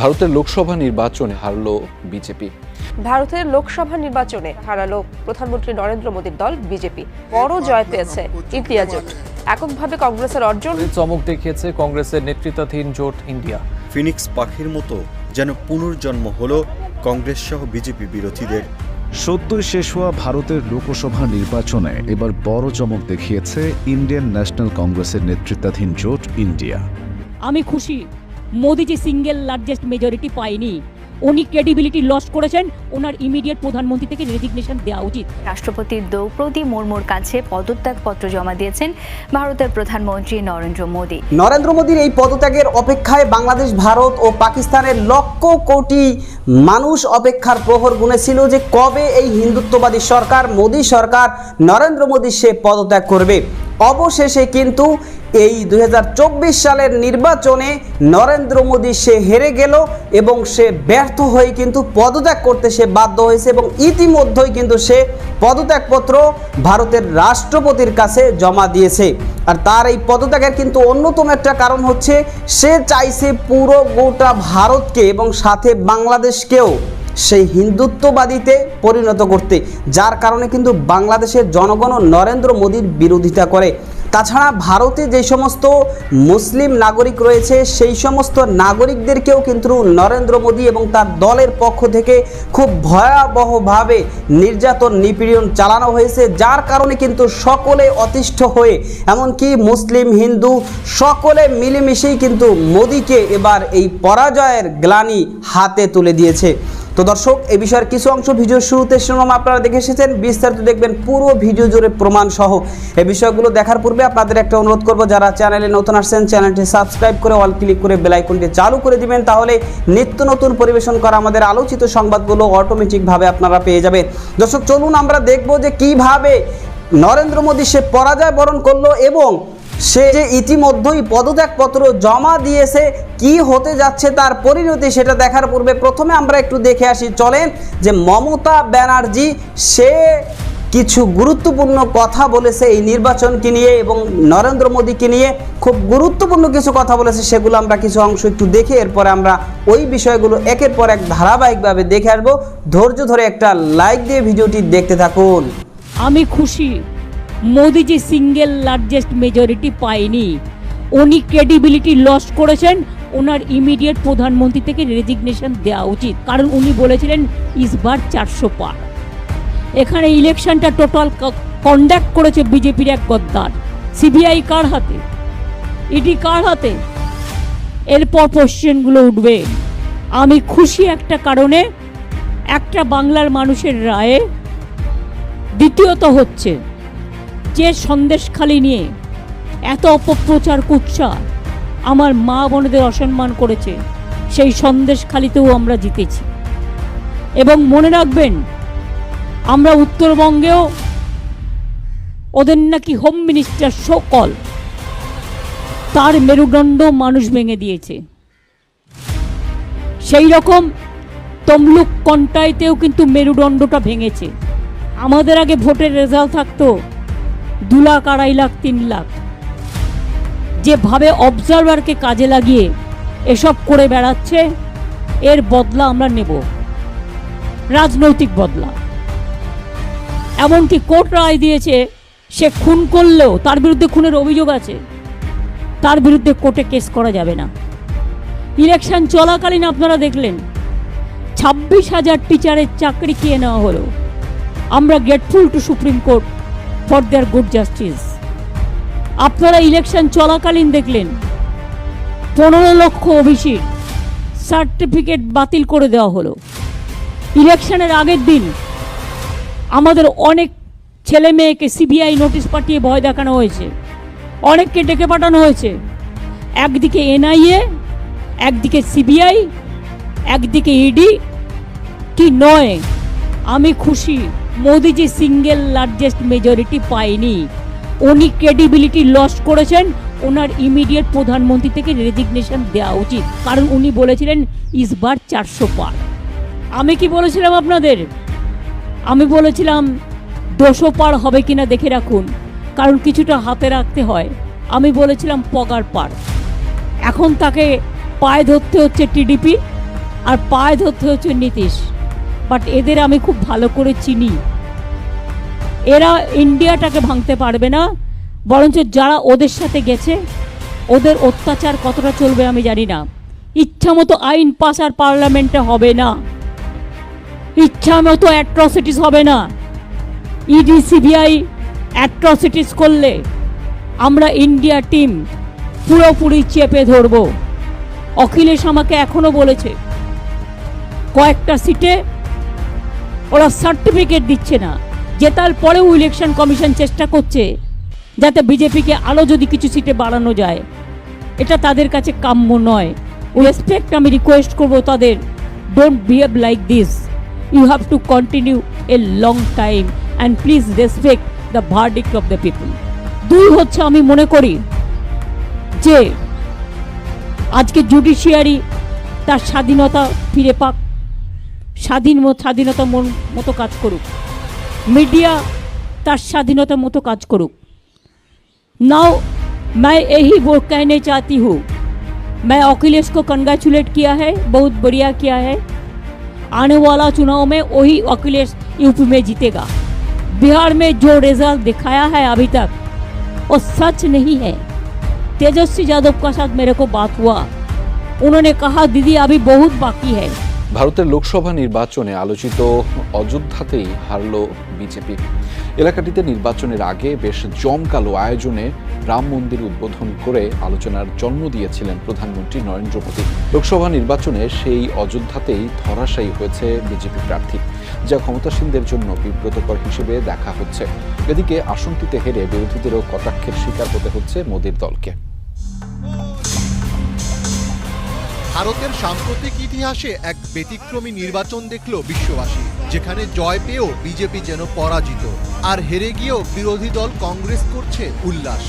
ভারতের লোকসভা নির্বাচনে হারল বিজেপি। ভারতের লোকসভা নির্বাচনে হারালো প্রধানমন্ত্রী নরেন্দ্র মোদীর দল বিজেপি। বড় জয় পেয়েছে ইন্ডিয়া জোট এককভাবে কংগ্রেসের অর্জন। চমক দেখিয়েছে কংগ্রেসের নেতৃত্বাধীন জোট ইন্ডিয়া। ফিনিক্স পাখির মতো যেন পুনর্জন্ম হলো কংগ্রেস সহ বিজেপি বিরোধীদের। সদ্যই শেষ হওয়া ভারতের লোকসভা নির্বাচনে এবার বড় চমক দেখিয়েছে ইন্ডিয়ান ন্যাশনাল কংগ্রেসের নেতৃত্বাধীন জোট ইন্ডিয়া। আমি খুশি। মোদি যে সিঙ্গেল লার্জেস্ট মেজরিটি পায়নি। উনি ক্রেডিবিলিটি লস করেছেন ওনার ইমিডিয়েট প্রধানমন্ত্রী থেকে রেজিগনেশন দেওয়া উচিত। রাষ্ট্রপতি দ্রৌপদী মুর্মুর কাছে পদত্যাগপত্র জমা দিয়েছেন ভারতের প্রধানমন্ত্রী নরেন্দ্র মোদী। নরেন্দ্র মোদীর এই পদত্যাগের অপেক্ষায় বাংলাদেশ ভারত ও পাকিস্তানের লক্ষ কোটি মানুষ অপেক্ষার প্রহর গুনেছিল যে কবে এই হিন্দুত্ববাদী সরকার মোদী সরকার নরেন্দ্র মোদী সে পদত্যাগ করবে। অবশেষে কিন্তু এই দু হাজার চব্বিশ সালের নির্বাচনে নরেন্দ্র মোদী সে হেরে গেল এবং সে ব্যর্থ হয়ে কিন্তু পদত্যাগ করতে সে বাধ্য হয়েছে এবং ইতিমধ্যেই কিন্তু সে পদত্যাগপত্র ভারতের রাষ্ট্রপতির কাছে জমা দিয়েছে। আর তার এই পদত্যাগের কিন্তু অন্যতম একটা কারণ হচ্ছে সে চাইছে পুরো গোটা ভারতকে এবং সাথে বাংলাদেশকেও সেই হিন্দুত্ববাদীতে পরিণত করতে, যার কারণে কিন্তু বাংলাদেশের জনগণও নরেন্দ্র মোদীর বিরোধিতা করে। তাছাড়া ভারতে যে সমস্ত মুসলিম নাগরিক রয়েছে, সেই সমস্ত নাগরিকদেরকেও কিন্তু নরেন্দ্র মোদী এবং তার দলের পক্ষ থেকে খুব ভয়াবহভাবে নির্যাতন নিপীড়ন চালানো হয়েছে, যার কারণে কিন্তু সকলে অতিষ্ঠ হয়ে, এমনকি মুসলিম, হিন্দু সকলে মিলেমিশেই কিন্তু মোদীকে এবার এই পরাজয়ের গ্লানি হাতে তুলে দিয়েছে। তো দর্শক এই বিষয়ের কিছু অংশ ভিডিও শুরুতে শিরোনাম আপনারা দেখে এসেছেন। বিস্তারিত দেখবেন পুরো ভিডিও জুড়ে প্রমাণ সহ এই বিষয়গুলো দেখার পূর্বে আপনাদের একটা অনুরোধ করব, যারা চ্যানেলে নতুন আসছেন, চ্যানেলটি সাবস্ক্রাইব করে অল ক্লিক করে বেল আইকনটি চালু করে দিবেন, তাহলে নিত্য নতুন পরিবেশন করা আমাদের আলোচিত সংবাদগুলো অটোমেটিকভাবে আপনারা পেয়ে যাবেন। দর্শক, চলুন আমরা দেখব যে কীভাবে নরেন্দ্র মোদী সে পরাজয় বরণ করল এবং সে যে ইতিমধ্যেই পদত্যাগপত্র জমা দিয়েছে কি হতে যাচ্ছে তার পরিণতি সেটা দেখার পূর্বে প্রথমে আমরা একটু দেখে আসি। চলেন যে মমতা ব্যানার্জি, সে কিছু গুরুত্বপূর্ণ কথা বলেছে এই নির্বাচনকে নিয়ে এবং নরেন্দ্র মোদীকে নিয়ে খুব গুরুত্বপূর্ণ কিছু কথা বলেছে, সেগুলো আমরা কিছু অংশ একটু দেখে এরপরে আমরা ওই বিষয়গুলো একের পর এক ধারাবাহিকভাবে দেখে আসব। ধৈর্য ধরে একটা লাইক দিয়ে ভিডিওটি দেখতে থাকুন। আমি খুশি। মোদি যে সিঙ্গেল লার্জেস্ট মেজরিটি পায়নি। উনি ক্রেডিবিলিটি লস করেছেন ওনার ইমিডিয়েট প্রধানমন্ত্রী থেকে রেজিগনেশন দেওয়া উচিত। কারণ উনি বলেছিলেন ইসবার চারশো পার। এখানে ইলেকশনটা টোটাল কন্ডাক্ট করেছে বিজেপির এক গদ্দার। সিবিআই কার হাতে? ইডি কার হাতে? এরপর কোশ্চেনগুলো উঠবে। আমি খুশি একটা কারণে একটা বাংলার মানুষের রায়ে দ্বিতীয়ত হচ্ছে, যে সন্দেশখালি নিয়ে এত অপপ্রচার কুচ্ছা আমার মা বোনেদের অসম্মান করেছে। সেই সন্দেশখালিতেও আমরা জিতেছি। এবং মনে রাখবেন, আমরা উত্তরবঙ্গেও ওদের নাকি হোম মিনিস্টার সকল। তার মেরুদণ্ড মানুষ ভেঙে দিয়েছে। সেই রকম তমলুক কন্টাইতেও কিন্তু মেরুদণ্ডটা ভেঙেছে। আমাদের আগে ভোটের রেজাল্ট থাকতো দু লাখ, আড়াই লাখ, তিন লাখ। যেভাবে অবজারভারকে কাজে লাগিয়ে এসব করে বেড়াচ্ছে, এর বদলা আমরা নেব। রাজনৈতিক বদলা। এমনকি কোর্ট রায় দিয়েছে, সে খুন করলেও তার বিরুদ্ধে খুনের অভিযোগ আছে। তার বিরুদ্ধে কোর্টে কেস করা যাবে না। ইলেকশন চলাকালীন আপনারা দেখলেন, ছাব্বিশ হাজার টিচারের চাকরি খেয়ে নেওয়া হলো। আমরা grateful to supreme court for their good justice. আপনারা ইলেকশন চলাকালীন দেখলেন। পনেরো লক্ষ ওবিসির সার্টিফিকেট বাতিল করে দেওয়া হলো। ইলেকশনের আগের দিন আমাদের অনেক ছেলে মেয়েকে সিবিআই নোটিশ পাঠিয়ে ভয় দেখানো হয়েছে। অনেককে ডেকে পাঠানো হয়েছে। একদিকে এনআইএ, একদিকে সিবিআই, একদিকে ইডি। কি নয়, আমি খুশি মোদি যে সিঙ্গেল লার্জেস্ট মেজরিটি পায়নি। উনি ক্রেডিবিলিটি লস করেছেন, ওনার ইমিডিয়েট প্রধানমন্ত্রী থেকে রেজিগনেশন দেওয়া উচিত। কারণ উনি বলেছিলেন ইসবার চারশো পার। আমি কি বলেছিলাম আপনাদের? আমি বলেছিলাম, দুশো পার হবে কিনা দেখে রাখুন, কারণ কিছুটা হাতে রাখতে হয়। আমি বলেছিলাম, পগার পার। এখন তাকে পায়ে ধরতে হচ্ছে টিডিপি আর পায়ে ধরতে হচ্ছে নীতিশ। বাট এদের আমি খুব ভালো করে চিনি। এরা ইন্ডিয়াটাকে ভাঙতে পারবে না, বরঞ্চ যারা ওদের সাথে গেছে, ওদের অত্যাচার কতটা চলবে আমি জানি না। ইচ্ছা মতো আইন পাস আর পার্লামেন্টে হবে না। ইচ্ছা মতো অ্যাট্রসিটিস হবে না। ইডি সিবিআই অ্যাট্রসিটিস করলে আমরা ইন্ডিয়া টিম পুরোপুরি চেপে ধরব। অখিলেশ আমাকে এখনও বলেছে, কয়েকটা সিটে ওরা সার্টিফিকেট দিচ্ছে না। জেতার পরেও ইলেকশন কমিশন চেষ্টা করছে, যাতে বিজেপিকে আরও যদি কিছু সিটে বাড়ানো যায়। এটা তাদের কাছে কাম্য নয়। রেসপেক্ট আমি রিকোয়েস্ট করব তাদের। Don't behave like this you have to continue a long time and please respect the verdict of the people দুই হচ্ছে আমি মনে করি যে আজকে জুডিশিয়ারি তার স্বাধীনতা ফিরে পাক। স্বাধীন স্বাধীনতা মন- মতো কাজ করুক। मीडिया তার স্বাধীনতা মতো কাজ করুক नाउ मैं यही वो कहने चाहती हूँ मैं अखिलेश को कंग्रेचुलेट किया है बहुत बढ़िया किया है आने वाला चुनाव में वही अखिलेश यूपी में जीतेगा बिहार में जो रिजल्ट दिखाया है अभी तक वो सच नहीं है तेजस्वी यादव का साथ मेरे को बात हुआ उन्होंने कहा दीदी अभी बहुत बाकी है ভারতের লোকসভা নির্বাচনে আলোচিত অযোধ্যাতেই হারল বিজেপি। এলাকাটিতে নির্বাচনের আগে বেশ জমকালো আয়োজনে রাম মন্দির উদ্বোধন করে আলোচনার জন্ম দিয়েছিলেন প্রধানমন্ত্রী নরেন্দ্র মোদী। লোকসভা নির্বাচনে সেই অযোধ্যাতেই ধরাশায়ী হয়েছে বিজেপি প্রার্থী, যা ক্ষমতাসীনদের জন্য বিব্রতকর হিসেবে দেখা হচ্ছে। এদিকে আসনটিতে হেরে বিরোধীদেরও কটাক্ষের শিকার হতে হচ্ছে মোদীর দলকে। ভারতের সাম্প্রতিক ইতিহাসে এক ব্যতিক্রমী নির্বাচন দেখল বিশ্ববাসী। যেখানে জয় পেয়েও বিজেপি যেন পরাজিত। আর হেরে গিয়েও বিরোধী দল কংগ্রেস করছে উল্লাস।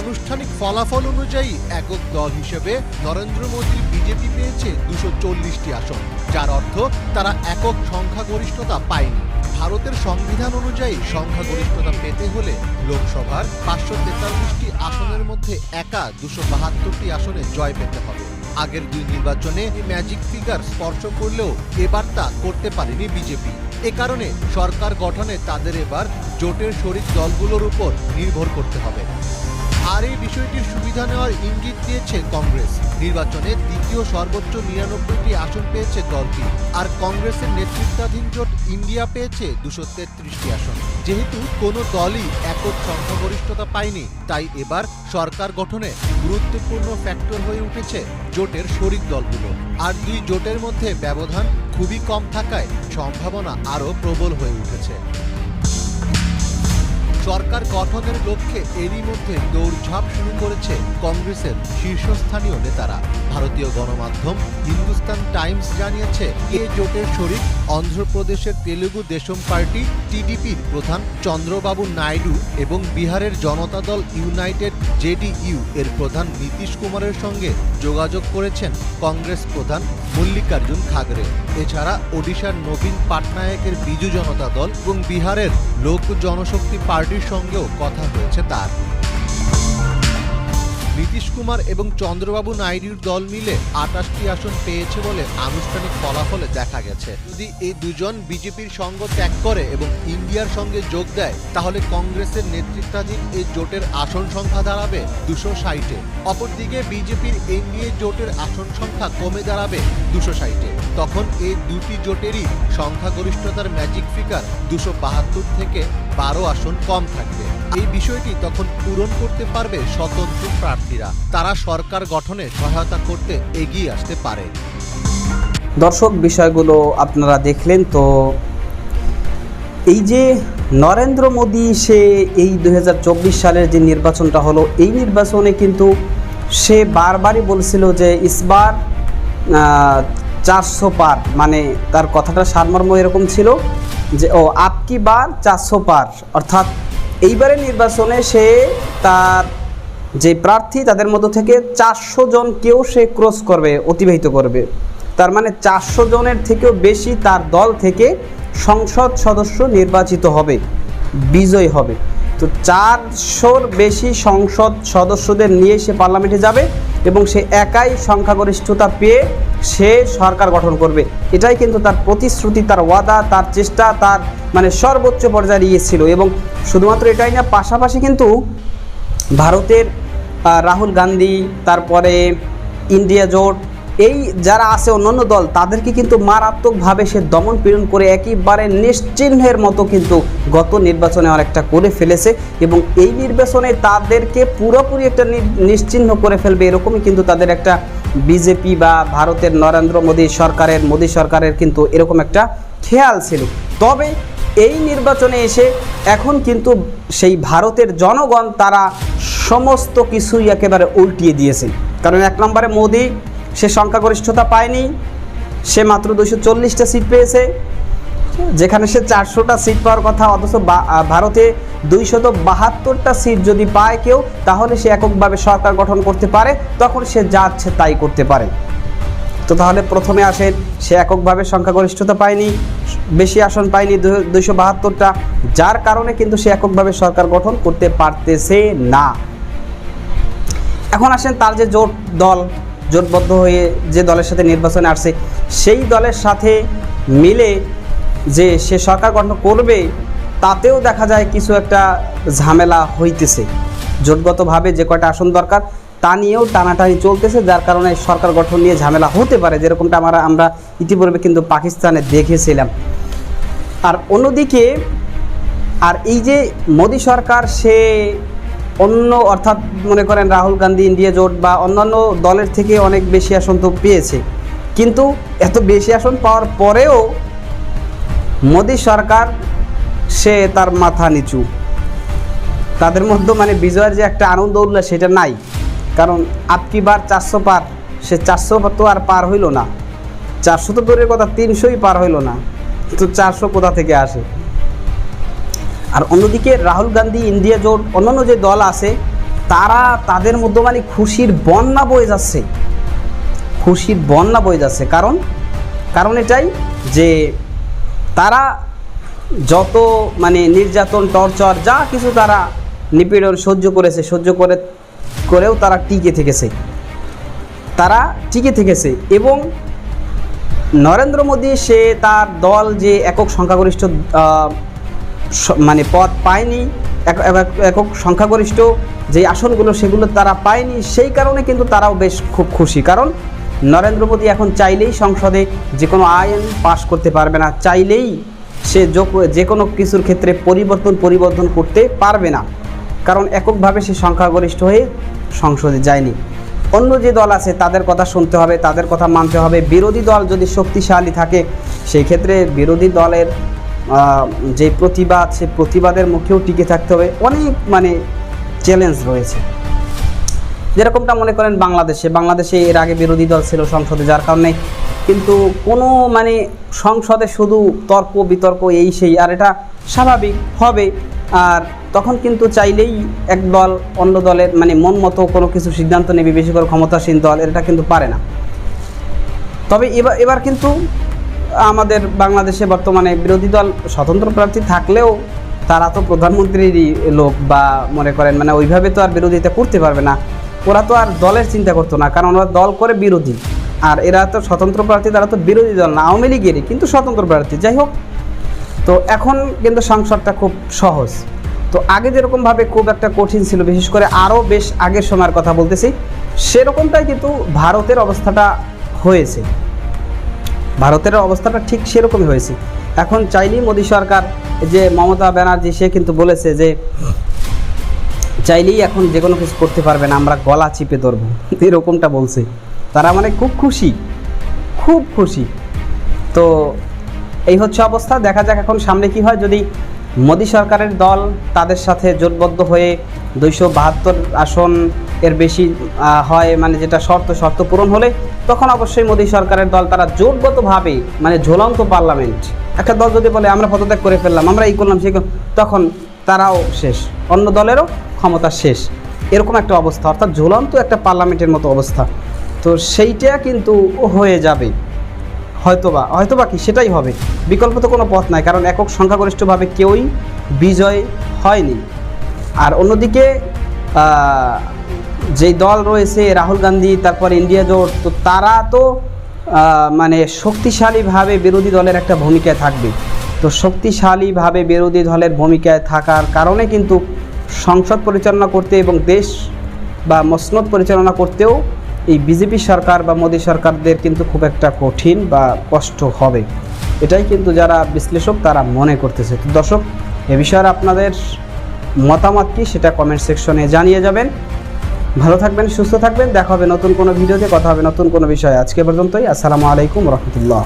আনুষ্ঠানিক ফলাফল অনুযায়ী একক দল হিসেবে নরেন্দ্র মোদীর বিজেপি পেয়েছে দুশো চল্লিশটি আসন। যার অর্থ তারা একক সংখ্যাগরিষ্ঠতা পায়নি। ভারতের সংবিধান অনুযায়ী সংখ্যাগরিষ্ঠতা পেতে হলে লোকসভার পাঁচশো তেতাল্লিশটি আসনের মধ্যে একা দুশো বাহাত্তরটি আসনে জয় পেতে হবে। আগের দুই নির্বাচনে ম্যাজিক ফিগার স্পর্শ করলেও এবার তা করতে পারেনি বিজেপি। এ কারণে সরকার গঠনে তাদের এবার জোটের শরীর দলগুলোর উপর নির্ভর করতে হবে। আর এই বিষয়টির সুবিধা নেওয়ার ইঙ্গিত দিয়েছে কংগ্রেস। নির্বাচনে দ্বিতীয় সর্বোচ্চ নিরানব্বইটি আসন পেয়েছে দলটি, আর কংগ্রেসের নেতৃত্বাধীন জোট ইন্ডিয়া পেয়েছে দুশো তেত্রিশটি আসন। যেহেতু কোনো দলই একক সংখ্যাগরিষ্ঠতা পায়নি, তাই এবার সরকার গঠনে গুরুত্বপূর্ণ ফ্যাক্টর হয়ে উঠেছে জোটের শরিক দলগুলো। আর দুই জোটের মধ্যে ব্যবধান খুবই কম থাকায় সম্ভাবনা আরও প্রবল হয়ে উঠেছে। সরকার গঠনের লক্ষ্যে এরই মধ্যে দৌড়ঝাঁপ শুরু করেছে কংগ্রেসের শীর্ষস্থানীয় নেতারা। ভারতীয় গণমাধ্যম হিন্দুস্তান টাইমস জানিয়েছে, এ জোটের শরিক অন্ধ্রপ্রদেশের তেলুগু দেশম পার্টি, টিডিপির প্রধান চন্দ্রবাবু নাইডু এবং বিহারের জনতা দল ইউনাইটেড জেডিইউ এর প্রধান নীতিশ কুমারের সঙ্গে যোগাযোগ করেছেন কংগ্রেস প্রধান মল্লিকার্জুন খাগড়ে। এছাড়া ওডিশার নবীন পাটনায়কের বিজু জনতা দল এবং বিহারের লোক জনশক্তি পার্টির সঙ্গেও কথা হয়েছে তার। নীতিশ কুমার এবং চন্দ্রবাবু নাইডুর দল মিলে আটাশটি আসন পেয়েছে বলে আনুষ্ঠানিক ফলাফলে দেখা গেছে। যদি এই দুজন বিজেপির সঙ্গ ত্যাগ করে এবং ইন্ডিয়ার সঙ্গে যোগ দেয়, তাহলে কংগ্রেসের নেতৃত্বাধীন এই জোটের আসন সংখ্যা দাঁড়াবে দুশো ষাটে। অপরদিকে বিজেপির এনডিএ জোটের আসন সংখ্যা কমে দাঁড়াবে দুশো ষাটে। তখন এই দুটি জোটেরই সংখ্যাগরিষ্ঠতার ম্যাজিক ফিগার দুশো বাহাত্তর থেকে বারো আসন কম থাকবে। এই বিষয়টি তখন পূরণ করতে পারবে স্বতন্ত্র প্রার্থীরা। তারা সরকার গঠনে সহায়তা করতে এগিয়ে আসতে পারে। দর্শক, বিষয়গুলো আপনারা দেখলেন তো, এই যে নরেন্দ্র মোদী, সে এই দুই হাজার চব্বিশ সালের যে নির্বাচনটা হলো, এই নির্বাচনে কিন্তু সে বারবারই বলছিল যে ইসবার চারশো পার মানে তার কথাটা সারমর্ম এরকম ছিল যে, ও, আপকি বার চারশো পার অর্থাৎ এইবারের নির্বাচনে সে তার যে প্রার্থী, তাদের মধ্য থেকে চারশো জনকেও সে ক্রস করবে, অতিবাহিত করবে। তার মানে চারশো জনের থেকেও বেশি তার দল থেকে সংসদ সদস্য নির্বাচিত হবে, বিজয় হবে। তো চারশোর বেশি সংসদ সদস্যদের নিয়ে সে পার্লামেন্টে যাবে। এবং সে একাই সংখ্যাগরিষ্ঠতা পেয়ে সে সরকার গঠন করবে। এটাই কিন্তু তার প্রতিশ্রুতি, তার ওয়াদা, তার চেষ্টা, তার মানে সর্বোচ্চ পর্যায়ে গিয়েছিল এবং শুধুমাত্র এটাই না, পাশাপাশি কিন্তু ভারতের রাহুল গান্ধী, তারপরে ইন্ডিয়া জোট এই যারা আছে অন্যান্য দল, তাদেরকে কিন্তু মারাত্মকভাবে সে দমন পীড়ন করে একেবারে নিশ্চিহ্নের মতো কিন্তু গত নির্বাচনে অনেকটা করে ফেলেছে এবং এই নির্বাচনে তাদেরকে পুরোপুরি একটা নিশ্চিহ্ন করে ফেলবে এরকমই কিন্তু তাদের একটা বিজেপি বা ভারতের নরেন্দ্র মোদী সরকারের মোদী সরকারের কিন্তু এরকম একটা খেয়াল ছিল। তবে এই নির্বাচনে এসে এখন কিন্তু সেই ভারতের জনগণ তারা সমস্ত কিছুই একেবারে উল্টিয়ে দিয়েছে। কারণ এক নম্বরে মোদি সে সংখ্যাগরিষ্ঠতা পায়নি, সে মাত্র দুশো চল্লিশটা সিট পেয়েছে, যেখানে সে চারশোটা সিট পাওয়ার কথা, অথচ ভারতে দুইশত বাহাত্তরটা সিট যদি পায় কেউ, তাহলে সে এককভাবে সরকার গঠন করতে পারে, তখন সে যা ইচ্ছে তাই করতে পারে। তো তাহলে প্রথমে আসেন, সে এককভাবে সংখ্যাগরিষ্ঠতা পায়নি, বেশি আসন পায়নি দুইশো বাহাত্তরটা, যার কারণে কিন্তু সে এককভাবে সরকার গঠন করতে পারতেছে না। এখন আসেন তার যে জোট দল জোটবদ্ধ হয়ে যে দলের সাথে নির্বাচনে আসছে, সেই দলের সাথে মিলে যে সে সরকার গঠন করবে, তাতেও দেখা যায় কিছু একটা ঝামেলা হইতেছে। জোটগতভাবে যে কয়টা আসন দরকার, তা নিয়েও টানাটানি চলতেছে, যার কারণে সরকার গঠন নিয়ে ঝামেলা হতে পারে, যেরকমটা আমরা আমরা ইতিপূর্বে কিন্তু পাকিস্তানে দেখেছিলাম। আর অন্যদিকে, আর এই যে মোদী সরকার, সে অন্য অর্থাৎ মনে করেন রাহুল গান্ধী, ইন্ডিয়া জোট বা অন্যান্য দলের থেকে অনেক বেশি আসন তো পেয়েছে। কিন্তু এত বেশি আসন পাওয়ার পরেও মোদী সরকার, সে তার মাথা নিচু। তাদের মধ্যে মানে বিজয়ের যে একটা আনন্দ উল্লাস সেটা নাই। কারণ আপকি বার চারশো পার, সে চারশো তো আর পার হইল না। চারশো তো দূরের কথা, তিনশোই পার হইল না। তো চারশো কোথা থেকে আসে? আর অন্যদিকে রাহুল গান্ধী, ইন্ডিয়া জোট, অন্যান্য যে দল আছে, তারা তাদের মধ্যে মানে খুশির বন্যা বয়ে যাচ্ছে। খুশির বন্যা বয়ে যাচ্ছে। কারণ কারণ এটাই যে তারা যত মানে নির্যাতন, টর্চর, যা কিছু তারা নিপীড়ন সহ্য করেছে, সহ্য করে, করেও তারা টিকে থেকেছে। তারা টিকে থেকেছে এবং নরেন্দ্র মোদী, সে তার দল যে একক সংখ্যাগরিষ্ঠ মানে পদ পায়নি, এক- এক- একক সংখ্যাগরিষ্ঠ যে আসনগুলো সেগুলো তারা পায়নি, সেই কারণে কিন্তু তারাও বেশ খুব খুশি। কারণ নরেন্দ্র মোদী এখন চাইলেই সংসদে যে কোনো আইন পাশ করতে পারবে না, চাইলেই সে যো- কোনো কিছুর ক্ষেত্রে পরিবর্তন পরিবর্তন করতে পারবে না। কারণ এককভাবে সে সংখ্যাগরিষ্ঠ হয়ে সংসদে যায়নি। অন্য যে দল আছে তাদের কথা শুনতে হবে, তাদের কথা মানতে হবে। বিরোধী দল যদি শক্তিশালী থাকে, সেই ক্ষেত্রে বিরোধী দলের যে প্রতিবাদ, সে প্রতিবাদের মুখেও টিকে থাকতে হবে। অনেক মানে চ্যালেঞ্জ রয়েছে। যেরকমটা মনে করেন বাংলাদেশে বাংলাদেশে এর আগে বিরোধী দল ছিল সংসদে, যার কারণে কিন্তু কোনো মানে সংসদে শুধু তর্ক, বিতর্ক, এই সেই, আর এটা স্বাভাবিক, হবে। আর তখন কিন্তু চাইলেই এক দল অন্য দলের মানে মন মতো কোনো কিছু সিদ্ধান্ত নেবে, বেশি করে ক্ষমতাসীন দল, এটা কিন্তু পারে না। তবে এবার এবার কিন্তু আমাদের বাংলাদেশে বর্তমানে বিরোধী দল স্বতন্ত্র প্রার্থী থাকলেও তারা তো প্রধানমন্ত্রীরই লোক বা মনে করেন মানে ওইভাবে তো আর বিরোধিতা করতে পারবে না। ওরা তো আর দলের চিন্তা করতো না, কারণ ওরা দল করে বিরোধী। আর এরা তো স্বতন্ত্র প্রার্থী, তারা তো বিরোধী দল না, আওয়ামী লীগেরই, কিন্তু স্বতন্ত্র প্রার্থী, যাই হোক। তো এখন কিন্তু সংসদটা খুব সহজ। তো আগে যেরকমভাবে খুব একটা কঠিন ছিল, বিশেষ করে আরও বেশ আগের সময়ের কথা বলতেছি, সেরকমটাই কিন্তু ভারতের অবস্থাটা হয়েছে। ভারতের অবস্থাটা ঠিক সেরকমই হয়েছে। এখন চাইলেই মোদী সরকার যে মমতা ব্যানার্জি, সে কিন্তু বলেছে যে, চাইলেই এখন যে কোনো কিছু করতে পারবে না, আমরা গলা চিপে ধরবো। এরকমটা বলছে। তারা মানে খুব খুশি খুব খুশি। তো এই হচ্ছে অবস্থা। দেখা যাক এখন সামনে কি হয়। যদি মোদী সরকারের দল তাদের সাথে জোটবদ্ধ হয়ে দুইশো বাহাত্তর আসন এর বেশি হয় মানে যেটা শর্ত শর্ত পূরণ হলে তখন অবশ্যই মোদী সরকারের দল তারা জোটগতভাবে মানে ঝোলন্ত পার্লামেন্ট একটা দল যদি বলে আমরা পদত্যাগ করে ফেললাম আমরা এই করলাম করলাম, তখন তারাও শেষ অন্য দলেরও ক্ষমতা শেষ। এরকম একটা অবস্থা অর্থাৎ ঝুলন্ত একটা পার্লামেন্টের মতো অবস্থা। তো সেইটা কিন্তু হয়ে যাবে। হয়তোবা হয়তোবা কি, সেটাই হবে। বিকল্প তো কোনো পথ নাই, কারণ একক সংখ্যাগরিষ্ঠভাবে কেউই বিজয় হয়নি। আর অন্যদিকে যেই দল রয়েছে, রাহুল গান্ধী, তারপর ইন্ডিয়া জোট, তো তারা তো মানে শক্তিশালীভাবে বিরোধী দলের একটা ভূমিকায় থাকবে। তো শক্তিশালীভাবে বিরোধী দলের ভূমিকায় থাকার কারণে কিন্তু সংসদ পরিচালনা করতে এবং দেশ বা মসনদ পরিচালনা করতেও এই বিজেপি সরকার বা মোদী সরকারদের কিন্তু খুব একটা কঠিন বা কষ্ট হবে। এটাই কিন্তু যারা বিশ্লেষক তারা মনে করতেছে। তো দর্শক, এ বিষয়ে আপনাদের মতামত কি সেটা কমেন্ট সেকশনে জানিয়ে যাবেন। ভালো থাকবেন, সুস্থ থাকবেন। দেখা হবে নতুন কোনো ভিডিওতে, কথা হবে নতুন কোনো বিষয়ে। আজকে পর্যন্তই। আসসালামু আলাইকুম, রহমতুল্লাহ।